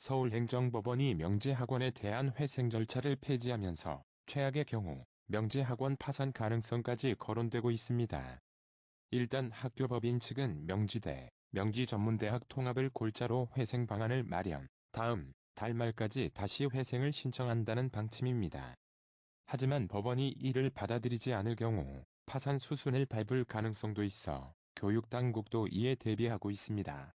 서울행정법원이 명지학원에 대한 회생 절차를 폐지하면서 최악의 경우 명지학원 파산 가능성까지 거론되고 있습니다. 일단 학교법인 측은 명지대, 명지전문대학 통합을 골자로 회생 방안을 마련, 다음 달 말까지 다시 회생을 신청한다는 방침입니다. 하지만 법원이 이를 받아들이지 않을 경우 파산 수순을 밟을 가능성도 있어 교육당국도 이에 대비하고 있습니다.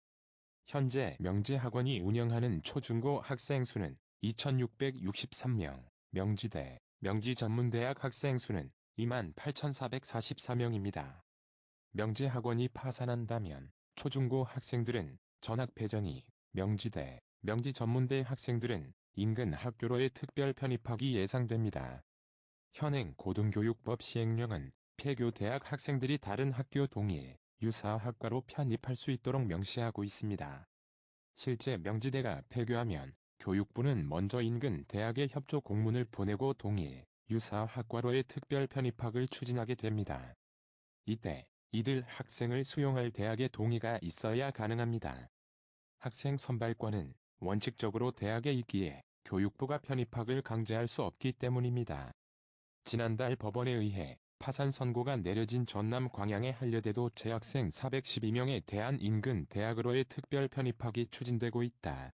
현재 명지학원이 운영하는 초중고 학생 수는 2663명, 명지대, 명지전문대학 학생 수는 28,444명입니다. 명지학원이 파산한다면 초중고 학생들은 전학 배정이, 명지대, 명지전문대 학생들은 인근 학교로의 특별 편입학이 예상됩니다. 현행 고등교육법 시행령은 폐교 대학 학생들이 다른 학교 동일, 유사 학과로 편입할 수 있도록 명시하고 있습니다. 실제 명지대가 폐교하면 교육부는 먼저 인근 대학에 협조 공문을 보내고 동일, 유사 학과로의 특별 편입학을 추진하게 됩니다. 이때 이들 학생을 수용할 대학의 동의가 있어야 가능합니다. 학생 선발권은 원칙적으로 대학에 있기에 교육부가 편입학을 강제할 수 없기 때문입니다. 지난달 법원에 의해 파산 선고가 내려진 전남 광양의 한려대도 재학생 412명에 대한 인근 대학으로의 특별 편입학이 추진되고 있다.